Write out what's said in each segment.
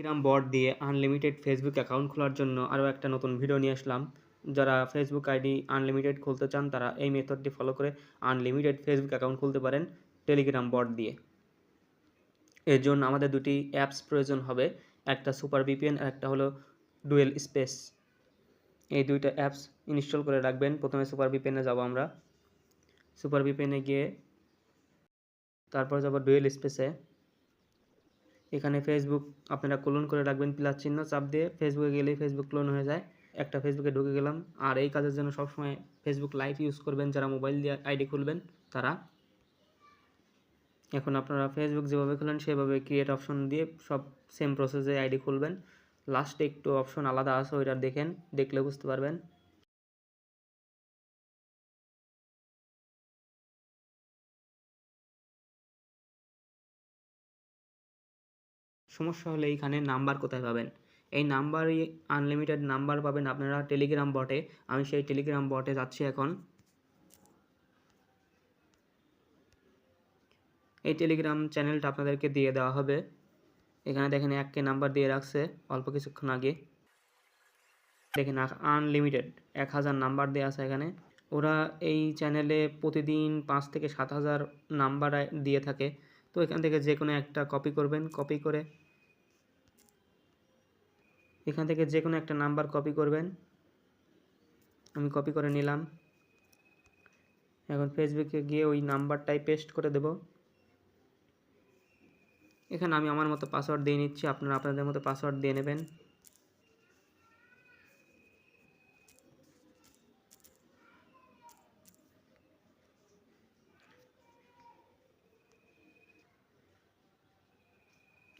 Telegram বট দিয়ে unlimited Facebook account খোলার জন্য আরও একটা নতুন ভিডিও নিয়ে আসলাম। যারা ফেসবুক আইডি আনলিমিটেড খুলতে চান, তারা এই মেথডটি ফলো করে আনলিমিটেড ফেসবুক অ্যাকাউন্ট খুলতে পারেন টেলিগ্রাম বট দিয়ে। এর জন্য আমাদের দুটি অ্যাপস প্রয়োজন হবে, একটা সুপার ভিপিএন আর একটা হলো ডুয়েল স্পেস এই দুইটা অ্যাপস ইনস্টল করে রাখবেন। প্রথমে সুপার ভিপিএনে যাব আমরা। সুপার ভিপিএনে গিয়ে তারপর যাব ডুয়েল স্পেসে এখানে ফেসবুক আপনারা ক্লোন করে রাখবেন প্লাস চিহ্ন চাপ দিয়ে ফেসবুকে গেলেই ফেসবুক ক্লোন হয়ে যায়। একটা ফেসবুকে ঢুকে গেলাম। আর এই কাজের জন্য সবসময় ফেসবুক লাইভ ইউজ করবেন, যারা মোবাইল দিয়ে আইডি খুলবেন, তারা। এখন আপনারা ফেসবুক যেভাবে খুলেন, সেভাবে ক্রিয়েট অপশন দিয়ে সব সেম প্রসেসে আইডি খুলবেন। লাস্টে একটু অপশন আলাদা আছে, ওইটা দেখেন, দেখলে বুঝতে পারবেন। সমস্যা হলে এইখানে নাম্বার কোথায় পাবেন? এই নাম্বারই আনলিমিটেড নাম্বার পাবেন আপনারা টেলিগ্রাম বটে আমি সেই টেলিগ্রাম বটে যাচ্ছি এখন। এই টেলিগ্রাম চ্যানেলটা আপনাদেরকে দিয়ে দেওয়া হবে। এখানে দেখেন এককে নাম্বার দিয়ে রাখছে অল্প কিছুক্ষণ আগে। দেখেন আনলিমিটেড এক হাজার নাম্বার দেওয়া আছে এখানে। ওরা এই চ্যানেলে প্রতিদিন পাঁচ থেকে সাত হাজার নাম্বার দিয়ে থাকে। তো এখান থেকে যে কোনো একটা কপি করবেন কপি করে এখান থেকে যে কোনো একটা নাম্বার কপি করবেন। আমি কপি করে নিলাম। এখন ফেসবুকে গিয়ে ওই নাম্বারটাই পেস্ট করে দেব। এখানে আমি আমার মতো পাসওয়ার্ড দিয়ে নিচ্ছি, আপনারা আপনাদের মতো পাসওয়ার্ড দিয়ে নেবেন।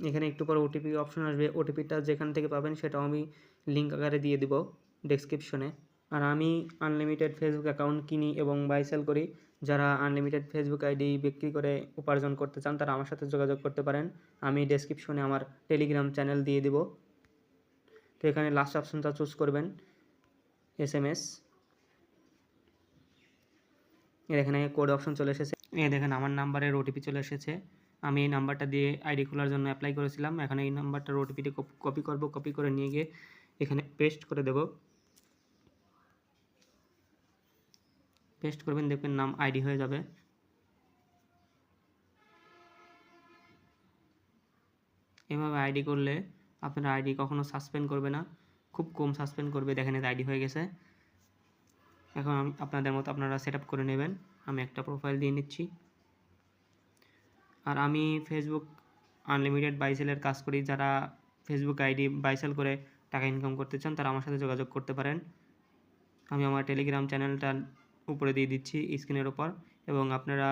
এখানে একটু পর ওটিপি অপশন আসবে। ওটিপিটা যেখান থেকে পাবেন সেটাও আমি লিঙ্ক আকারে দিয়ে দিব ডেসক্রিপশনে আর আমি আনলিমিটেড ফেসবুক অ্যাকাউন্ট কিনি এবং বাই সেল করি, যারা আনলিমিটেড ফেসবুক আইডি বিক্রি করে উপার্জন করতে চান, তারা আমার সাথে যোগাযোগ করতে পারেন। আমি ডেসক্রিপশনে আমার টেলিগ্রাম চ্যানেল দিয়ে দিব। তো এখানে লাস্ট অপশনটা চুজ করবেন এস এম এস এখানে কোড অপশন চলে এসেছে। এ দেখেন, আমার নাম্বারের ওটিপি চলে এসেছে। আমি এই নাম্বারটা দিয়ে আইডি খোলার জন্য অ্যাপ্লাই করেছিলাম। এখন এই নাম্বারটার ওটিপিটি কপি করব কপি করে নিয়ে গিয়ে এখানে পেস্ট করে দেব। পেস্ট করবেন, দেখবেন নাম আইডি হয়ে যাবে। এভাবে আইডি করলে আপনার আইডি কখনো সাসপেন্ড করবে না, খুব কম সাসপেন্ড করবে। দেখেন আইডি হয়ে গেছে। এখন আপনাদের মতো আপনারা সেট করে নেবেন। আমি একটা প্রোফাইল দিয়ে নিচ্ছি। আর আমি ফেসবুক আনলিমিটেড বাইসেলের কাজ করি। যারা ফেসবুক আইডি বাইসেল করে টাকা ইনকাম করতে চান, তারা আমার সাথে যোগাযোগ করতে পারেন। আমি আমার টেলিগ্রাম চ্যানেলটা উপরে দিয়ে দিচ্ছি স্ক্রিনের ওপর এবং আপনারা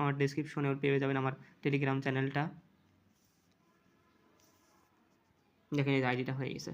আমার ডিসক্রিপশনে পেয়ে যাবেন আমার টেলিগ্রাম চ্যানেলটা দেখেন এই আইডিটা হয়ে গেছে।